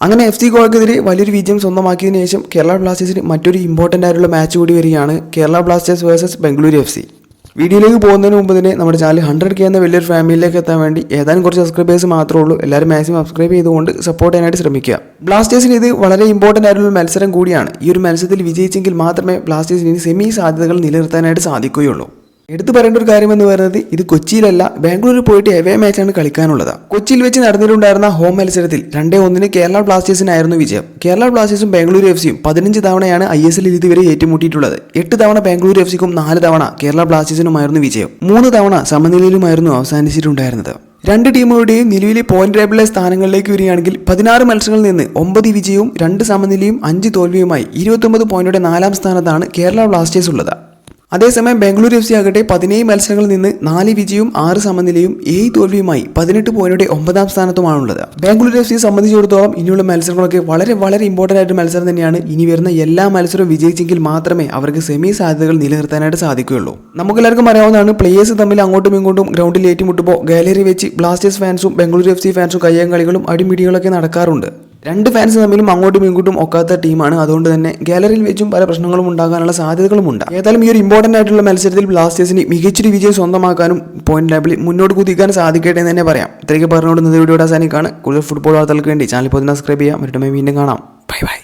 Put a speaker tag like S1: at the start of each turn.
S1: അങ്ങനെ F C ഗോവക്കെതിരെ വലിയൊരു വിജയം സ്വന്തമാക്കിയതിനു ശേഷം കേരള ബ്ലാസ്റ്റേഴ്സിന് മറ്റൊരു ഇമ്പോർട്ടന്റ് ആയിട്ടുള്ള മാച്ച് കൂടി വരികയാണ് Kerala Blasters versus Bengaluru F C വീഡിയോയിലേക്ക് പോകുന്നതിന് മുമ്പ് തന്നെ നമ്മുടെ ചാനൽ ഹൺഡ്രഡ് കെ എന്ന വലിയൊരു ഫാമിലിയിലേക്ക് എത്താൻ വേണ്ടി ഏതാനും കുറച്ച് സബ്സ്ക്രൈബേഴ്സ് മാത്രമേ ഉള്ളൂ. എല്ലാവരും മാക്സിമം സബ്സ്ക്രൈബ് ചെയ്തുകൊണ്ട് സപ്പോർട്ട് ചെയ്യാനായിട്ട് ശ്രമിക്കുക. ബ്ലാസ്റ്റേഴ്സിന് ഇത് വളരെ ഇമ്പോർട്ടന്റ് ആയിട്ടുള്ള മത്സരം കൂടിയാണ്. ഈ ഒരു മത്സരത്തിൽ വിജയിച്ചെങ്കിൽ മാത്രമേ ബ്ലാസ്റ്റേഴ്സിന് സെമി സാധ്യതകൾ നിലനിർത്താനായിട്ട് സാധിക്കുകയുള്ളൂ. എടുത്തു പറയേണ്ട ഒരു കാര്യം എന്ന് പറയുന്നത് ഇത് കൊച്ചിയിലല്ല ബാംഗ്ലൂരിൽ പോയിട്ട് എവേ മാച്ചാണ് കളിക്കാനുള്ളത്. കൊച്ചിയിൽ വെച്ച് നടന്നിട്ടുണ്ടായിരുന്ന ഹോം മത്സരത്തിൽ രണ്ടേ ഒന്നിന് കേരള ബ്ലാസ്റ്റേഴ്സിനായിരുന്നു വിജയം. കേരള ബ്ലാസ്റ്റേഴ്സും ബാംഗ്ലൂരു എഫ് സിയും പതിനഞ്ച് തവണയാണ് ഐ എസ് എല്ലിൽ ഇതുവരെ ഏറ്റുമുട്ടിയിട്ടുള്ളത്. എട്ട് തവണ ബാംഗ്ലൂരു എഫ് സിക്കും നാല് തവണ കേരള ബ്ലാസ്റ്റേഴ്സിനുമായിരുന്നു വിജയം. മൂന്ന് തവണ സമനിലയിലുമായിരുന്നു അവസാനിച്ചിട്ടുണ്ടായിരുന്നത്. രണ്ട് ടീമുകളുടെയും നിലവിലെ പോയിന്റ് ടേബിളിലെ സ്ഥാനങ്ങളിലേക്ക് വരികയാണെങ്കിൽ പതിനാറ് മത്സരങ്ങളിൽ നിന്ന് ഒമ്പത് വിജയവും രണ്ട് സമനിലയും അഞ്ച് തോൽവിയുമായി ഇരുപത്തൊമ്പത് പോയിന്റോടെ നാലാം സ്ഥാനത്താണ് കേരള ബ്ലാസ്റ്റേഴ്സ് ഉള്ളത്. അതേസമയം ബംഗളൂരു എഫ് സി ആകട്ടെ പതിനേഴ് മത്സരങ്ങളിൽ നിന്ന് നാല് വിജയവും ആറ് സമനിലയും ഏഴ് തോൽവിയുമായി പതിനെട്ട് പോയിന്റോടെ ഒമ്പതാം സ്ഥാനത്തുമാണുള്ളത്. ബാംഗ്ലൂർ എഫ് സിയെ സംബന്ധിച്ചിടത്തോളം ഇനിയുള്ള മത്സരങ്ങളൊക്കെ വളരെ വളരെ ഇമ്പോർട്ടന്റ് ആയിട്ട് മത്സരം തന്നെയാണ്. ഇനി വരുന്ന എല്ലാ മത്സരവും വിജയിച്ചെങ്കിൽ മാത്രമേ അവർക്ക് സെമി സാധ്യതകൾ നിലനിർത്താനായിട്ട് സാധിക്കുകയുള്ളൂ. നമുക്കെല്ലാവർക്കും അറിയാവുന്നതാണ് പ്ലേയേഴ്സ് തമ്മിൽ അങ്ങോട്ടും ഇങ്ങോട്ടും ഗ്രൗണ്ടിൽ ഏറ്റുമുട്ടുമ്പോൾ ഗാലറി വെച്ച് ബ്ലാസ്റ്റേഴ്സ് ഫാൻസും ബംഗളൂരു എഫ് സി ഫാൻസും കയ്യാങ്കളികളും അടിമിടികളൊക്കെ നടക്കാറുണ്ട്. രണ്ട് ഫാൻസ് തമ്മിലും അങ്ങോട്ടും ഇങ്ങോട്ടും ഒക്കാത്ത ടീമാണ് അതുകൊണ്ട് തന്നെ ഗാലറിയിൽ വെച്ചും പല പ്രശ്നങ്ങളും ഉണ്ടാകാനുള്ള സാധ്യതകളും ഉണ്ട്. ഏതായാലും ഈ ഒരു ഇമ്പോർട്ടന്റ് ആയിട്ടുള്ള മത്സരത്തിൽ ബ്ലാസ്റ്റേഴ്സിന് മികച്ചൊരു വിജയം സ്വന്തമാക്കാനും പോയിന്റ് ലാബിൽ മുന്നോട്ട് കുതിക്കാൻ സാധിക്കട്ടെ എന്ന് തന്നെ പറയാം. ഇത്രയൊക്കെ പറഞ്ഞുകൊണ്ട് ഇന്നത്തെ വീഡിയോ അവസാനിക്കാണ് കൂടുതൽ ഫുട്ബോൾ വാർത്തകൾക്ക് വേണ്ടി ചാനൽ പൊതുവെ സബ്സ്ക്രൈബ് ചെയ്യാം മറ്റും വീണ്ടും കാണാം. Bye bye